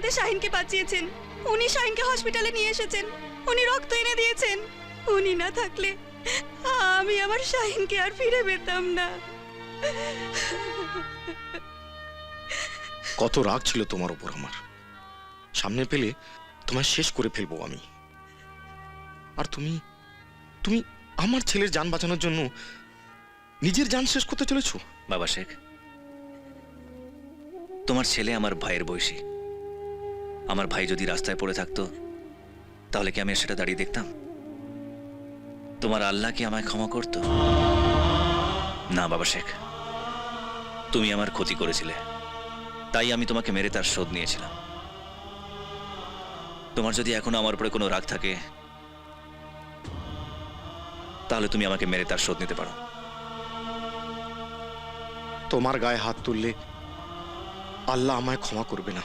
আমাদের শাহিনকে বাঁচিয়েছেন। উনি শাহিনকে হসপিটালে নিয়ে এসেছেন। উনি রক্ত এনে দিয়েছেন। উনি না থাকলে আমি আমার শাহিনকে আর ফিরে পেতাম না। কত রাগ ছিল তোমার ওপর আমার। সামনে পেলে তোমায় শেষ করে ফেলব আমি। আর তুমি তুমি আমার ছেলের যান বাঁচানোর জন্য নিজের যান শেষ করতে চলেছো? বাবা শেখ তোমার ছেলে আমার ভাইয়ের বয়সী। আমার ভাই যদি রাস্তায় পড়ে থাকতো, তাহলে কি আমি সেটা দাঁড়িয়ে দেখতাম? তোমার আল্লাহ কি আমায় ক্ষমা করত? না, বাবা শেখ। তুমি আমার ক্ষতি করেছিলে। তাই আমি তোমাকে মেরে তার শোধ নিয়েছিলাম। তোমার যদি এখনও আমার উপরে কোনো রাগ থাকে, তাহলে তুমি আমাকে মেরে তার শোধ নিতে পারো। তোমার গায়ে হাত তুললে আল্লাহ আমায় ক্ষমা করবে না।